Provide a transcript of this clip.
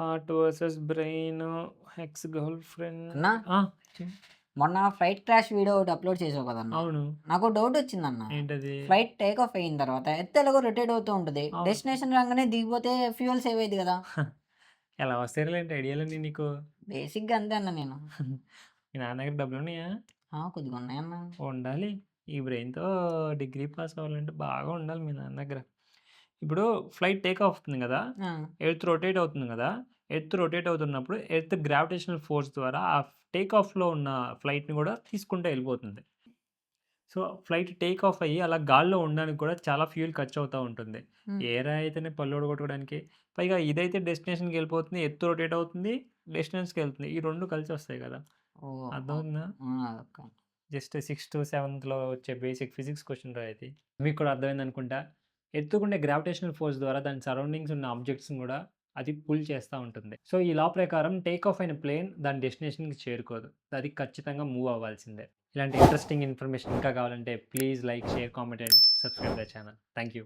Heart versus brain ex girlfriend. అన్నా మొన్న flight crash video ఒకటి అప్లోడ్ చేసావు కదన్నా. అవును. నాకు డౌట్ వచ్చిందన్న. ఏంటది? ఫ్లైట్ టేక్ ఆఫ్ అయిన తర్వాత ఎత్తు ఎలాగో రొటేట్ అవుతూ ఉంటుంది. డెస్టినేషన్ రాగానే దిగిపోతే ఫ్యూయల్ సేవ్ అయ్యింది కదా. ఎలా వస్తారులేంటి ఐడియాలన్నీ నీకు? బేసిక్గా అంతే అన్న నేను. మీ నాన్న దగ్గర డబ్బులు ఉన్నాయా? కొద్దిగా ఉన్నాయన్న. ఉండాలి. ఈ బ్రెయిన్తో డిగ్రీ పాస్ అవ్వాలంటే బాగా ఉండాలి మీ నాన్న దగ్గర ఇప్పుడు ఫ్లైట్ టేక్ ఆఫ్ అవుతుంది కదా ఎర్త్ రొటేట్ అవుతుంది కదా ఎర్త్ రొటేట్ అవుతున్నప్పుడు ఎర్త్ గ్రావిటేషనల్ ఫోర్స్ ద్వారా ఆ టేక్ ఆఫ్లో ఉన్న ఫ్లైట్ని కూడా తీసుకుంటూ వెళ్ళిపోతుంది. సో ఫ్లైట్ టేక్ ఆఫ్ అయ్యి అలా గాల్లో ఉండడానికి కూడా చాలా ఫ్యూల్ ఖర్చు అవుతూ ఉంటుంది. ఏరా అయితేనే పళ్ళు కొట్టుకోవడానికి. పైగా ఇదైతే డెస్టినేషన్కి వెళ్ళిపోతుంది ఎత్తు రొటేట్ అవుతుంది డెస్టినేషన్స్కి వెళ్తుంది. ఈ రెండు కలిసి వస్తాయి కదా. అర్థమవుతుందా. జస్ట్ సిక్స్త్ సెవెంత్లో వచ్చే బేసిక్ ఫిజిక్స్ క్వశ్చన్ ఇది. మీకు కూడా అర్థమైంది అనుకుంటా ఎత్తుకుండే గ్రావిటేషనల్ ఫోర్స్ ద్వారా దాని సరౌండింగ్స్ ఉన్న ఆబ్జెక్ట్స్ కూడా అది పుల్ చేస్తూ ఉంటుంది. సో ఈ లా ప్రకారం టేక్ ఆఫ్ అయిన ప్లేన్ దాని డెస్టినేషన్కి చేరుకోదు. అది ఖచ్చితంగా మూవ్ అవ్వాల్సిందే. ఇలాంటి ఇంట్రెస్టింగ్ ఇన్ఫర్మేషన్ ఇంకా కావాలంటే please like share comment and subscribe the channel. Thank you